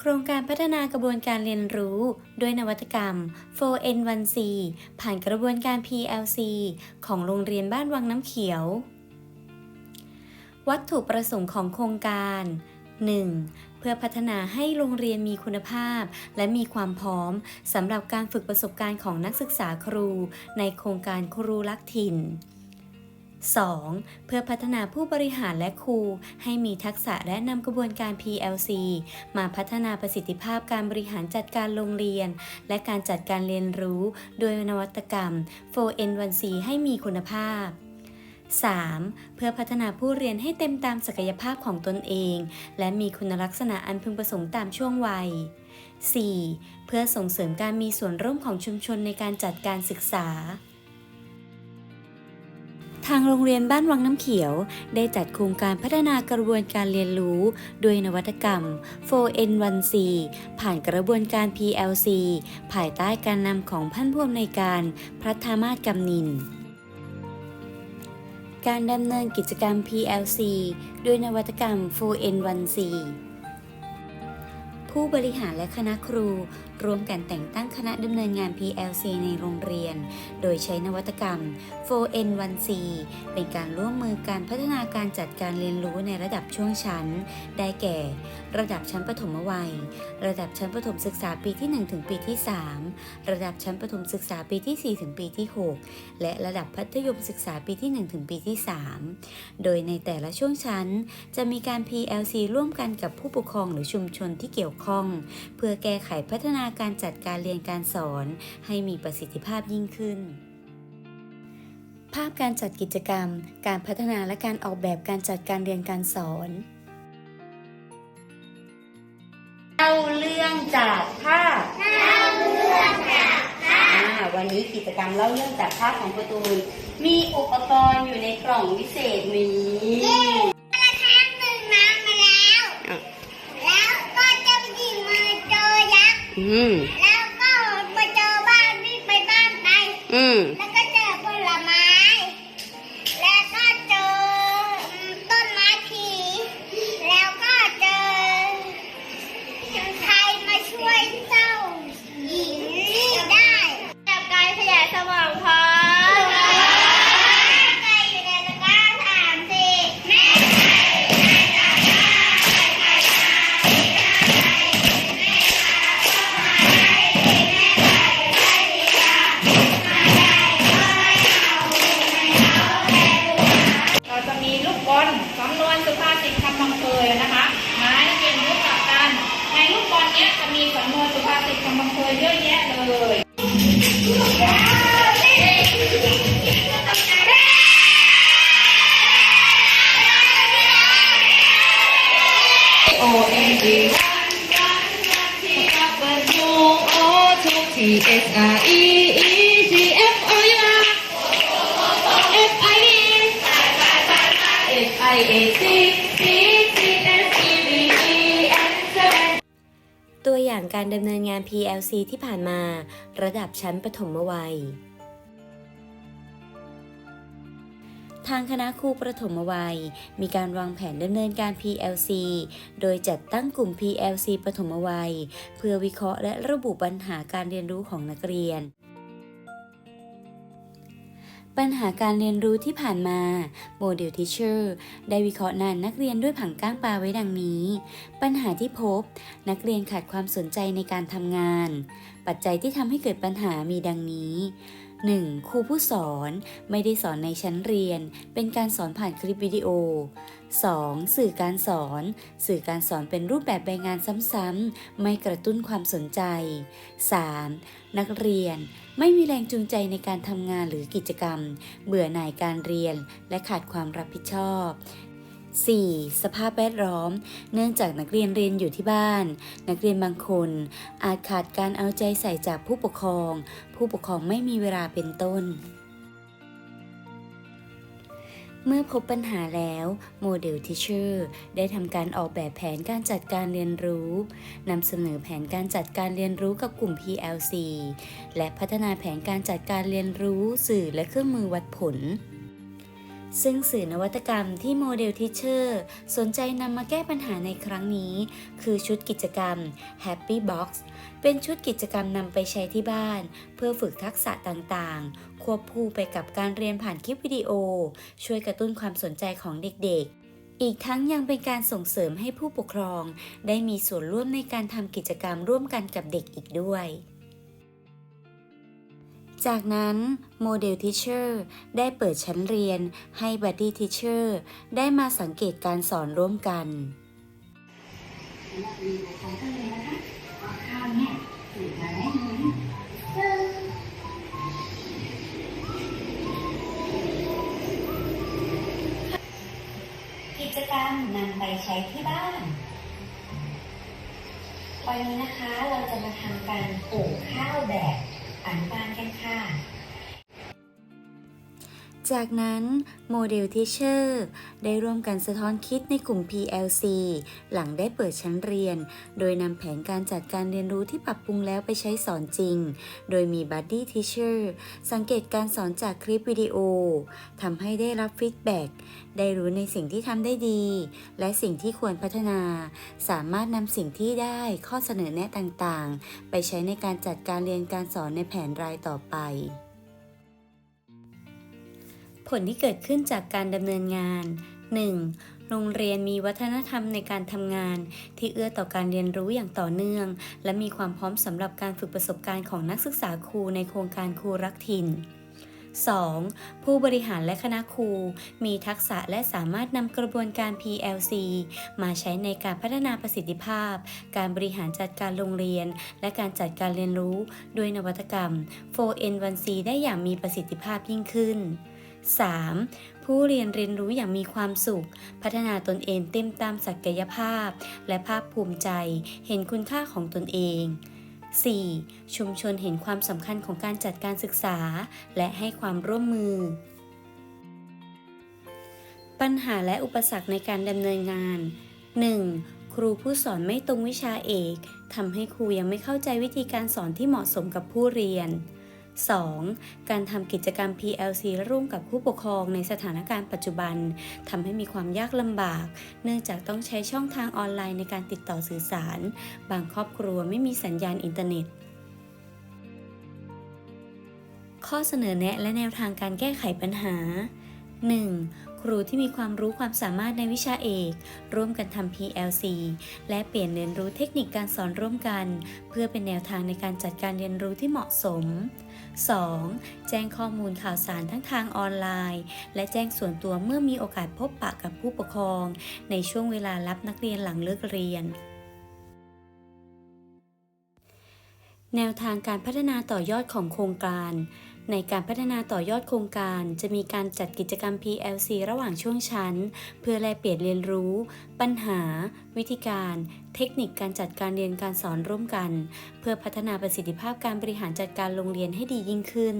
โครงการพัฒนากระบวนการเรียนรู้ด้วยนวัตกรรม 4N1C ผ่านกระบวนการ PLC ของโรงเรียนบ้านวังน้ำเขียว วัตถุประสงค์ของโครงการ 1. เพื่อพัฒนาให้โรงเรียนมีคุณภาพ และมีความพร้อมสำหรับการฝึกประสบการณ์ของนักศึกษาครู ในโครงการครูรักถิ่น 2. เพื่อพัฒนาผู้บริหารและครู ให้มีทักษะและนำกระบวนการ PLC มาพัฒนาประสิทธิภาพการบริหารจัดการโรงเรียน และการจัดการเรียนรู้ โดยนวัตกรรม 4N1C ให้มีคุณภาพ 3. เพื่อพัฒนาผู้เรียนให้เต็มตามศักยภาพของตนเอง และมีคุณลักษณะอันพึงประสงค์ตามช่วงวัย 4. เพื่อส่งเสริมการมีส่วนร่วมของชุมชนในการจัดการศึกษา ทางโรงเรียนบ้านวังน้ำเขียว ได้จัดโครงการพัฒนากระบวนการเรียนรู้โดยนวัตกรรม 4N1C ผ่านกระบวนการ PLC ภายใต้การนำของพันผู้อำนวยการพระธามาศกำนิน การดำเนินกิจกรรม PLC ด้วยนวัตกรรม 4N1C ผู้บริหารและคณะครู ร่วมกันแต่งตั้งคณะดำเนินงาน PLC ในโรงเรียน โดยใช้นวัตกรรม 4N1C เป็นการร่วมมือการพัฒนาการจัดการเรียนรู้ในระดับช่วงชั้น ได้แก่ ระดับชั้นประถมวัย ระดับชั้นประถมศึกษาปีที่ 1 ถึงปีที่ 3 ระดับชั้นประถมศึกษาปีที่ 4 ถึงปีที่ 6 และระดับมัธยมศึกษาปีที่ 1 ถึงปีที่ 3 โดยในแต่ละช่วงชั้น จะมีการ PLC ร่วมกันกับผู้ปกครองหรือชุมชนที่เกี่ยวข้อง เพื่อแก้ไขพัฒนาการจัดการเรียนการสอนให้มีประสิทธิภาพยิ่งขึ้น ภาพการจัดกิจกรรม การพัฒนาและการออกแบบการจัดการเรียนการสอนเล่าเรื่องจากภาพเล่าเรื่องจากภาพวันนี้กิจกรรมเล่าเรื่องจากภาพของประตูนมีอุปกรณ์อยู่ในกล่องวิเศษนี้ ครั้งหนึ่งน้ำมาแล้ว แล้วก็เจ้าหญิงมาเจอยักษ์ อืม แล้วก็มาเจอบ้านวิ่งไปบ้านไป อืม แล้ว E F I A C C C S E V E ตัวอย่างการดำเนินงาน PLC ที่ผ่านมา ระดับชั้นประถมวัย ทางคณะครูประถมวัย มีการวางแผนดำเนินการ PLC โดยจัดตั้งกลุ่ม PLC ประถมวัย เพื่อวิเคราะห์และระบุปัญหาการเรียนรู้ของนักเรียนปัญหาการเรียนรู้ที่ผ่านมาโมเดลทิเชอร์ได้วิเคราะห์นานนักเรียนด้วยผังก้างปลาไว้ดังนี้ ปัญหาที่พบ นักเรียนขาดความสนใจในการทำงาน ปัจจัยที่ทำให้เกิดปัญหามีดังนี้ 1. ครูผู้สอนไม่ได้สอนในชั้นเรียน เป็นการสอนผ่านคลิปวิดีโอ 2. สื่อการสอน สื่อการสอนเป็นรูปแบบใบงานซ้ำๆ ไม่กระตุ้นความสนใจ 3. นักเรียนไม่มีแรงจูงใจในการทำงานหรือกิจกรรม เบื่อหน่ายการเรียน และขาดความรับผิดชอบ 4. สภาพแวดล้อม เนื่องจากนักเรียนเรียนอยู่ที่บ้าน นักเรียนบางคน อาจขาดการเอาใจใส่จากผู้ปกครอง ผู้ปกครองไม่มีเวลาเป็นต้น เมื่อพบปัญหาแล้วโมเดลทิเชอร์ได้ทำการออกแบบแผนการจัดการเรียนรู้นำเสนอแผนการจัดการเรียนรู้กับกลุ่ม PLC และพัฒนาแผนการจัดการเรียนรู้สื่อและเครื่องมือวัดผล ซึ่งสื่อนวัตกรรมที่โมเดลทิเชอร์สนใจนำมาแก้ปัญหาในครั้งนี้ คือชุดกิจกรรม Happy Box เป็นชุดกิจกรรมนำไปใช้ที่บ้าน เพื่อฝึกทักษะต่างๆ ควบคู่ไปกับการเรียนผ่านคลิปวิดีโอ ช่วยกระตุ้นความสนใจของเด็กๆอีกทั้งยังเป็นการส่งเสริมให้ผู้ปกครอง ได้มีส่วนร่วมในการทำกิจกรรมร่วมกันกับเด็กอีกด้วย จากนั้นโมเดลทิเชอร์ได้เปิดชั้นเรียนให้บัดดี้ทิเชอร์ได้มาสังเกตการสอนร่วมกันกิจกรรมนำไปใช้ที่บ้านวันนี้นะคะเราจะมาทำการปลูกข้าวแบบ อนุบาลกันค่ะ จากนั้นโมเดลทิเชอร์ได้ร่วมกันสะท้อนคิดในกลุ่ม PLC หลังได้เปิดชั้นเรียน โดยนำแผนการจัดการเรียนรู้ที่ปรับปรุงแล้วไปใช้สอนจริง โดยมีบัดดี้ทิเชอร์สังเกตการสอนจากคลิปวิดีโอทำให้ได้รับฟีดแบ็กได้รู้ในสิ่งที่ทำได้ดี และสิ่งที่ควรพัฒนา สามารถนำสิ่งที่ได้ข้อเสนอแนะต่างๆ ไปใช้ในการจัดการเรียนการสอนในแผนรายต่อไป ผลที่เกิดขึ้นจากการดำเนินงาน 1. โรงเรียนมีวัฒนธรรมในการทำงาน ที่เอื้อต่อการเรียนรู้อย่างต่อเนื่อง และมีความพร้อมสำหรับการฝึกประสบการณ์ของนักศึกษาครูในโครงการครูรักถิ่น 2. ผู้บริหารและคณะครู มีทักษะและสามารถนำกระบวนการ PLC มาใช้ในการพัฒนาประสิทธิภาพ การบริหารจัดการโรงเรียน และการจัดการเรียนรู้ ด้วยนวัตกรรม 4N1C ได้อย่างมีประสิทธิภาพยิ่งขึ้น 3. ผู้เรียนเรียนรู้อย่างมีความสุข พัฒนาตนเองเต็มตามศักยภาพ และภาคภูมิใจ เห็นคุณค่าของตนเอง 4. ชุมชนเห็นความสำคัญของการจัดการศึกษา และให้ความร่วมมือ ปัญหาและอุปสรรคในการดำเนินงาน 1. ครูผู้สอนไม่ตรงวิชาเอกทำให้ครูยังไม่เข้าใจวิธีการสอนที่เหมาะสมกับผู้เรียน 2. การทำกิจกรรม PLC ร่วมกับผู้ปกครองในสถานการณ์ปัจจุบันทำให้มีความยากลำบาก เนื่องจากต้องใช้ช่องทางออนไลน์ในการติดต่อสื่อสาร บางครอบครัวไม่มีสัญญาณอินเทอร์เน็ตข้อเสนอแนะและแนวทางการแก้ไขปัญหา 1. ครูที่มีความรู้ความสามารถในวิชาเอก ร่วมกันทำ PLC และเปลี่ยนเรียนรู้เทคนิคการสอนร่วมกัน เพื่อเป็นแนวทางในการจัดการเรียนรู้ที่เหมาะสม 2. แจ้งข้อมูลข่าวสารทั้งทางออนไลน์ และแจ้งส่วนตัวเมื่อมีโอกาสพบปะกับผู้ปกครอง ในช่วงเวลารับนักเรียนหลังเลิกเรียนแนวทางการพัฒนาต่อยอดของโครงการ ในการพัฒนาต่อยอดโครงการ จะมีการจัดกิจกรรม PLC ระหว่างช่วงชั้น เพื่อแลกเปลี่ยนเรียนรู้ ปัญหา วิธีการ เทคนิคการจัดการเรียนการสอนร่วมกัน เพื่อพัฒนาประสิทธิภาพการบริหารจัดการโรงเรียนให้ดียิ่งขึ้น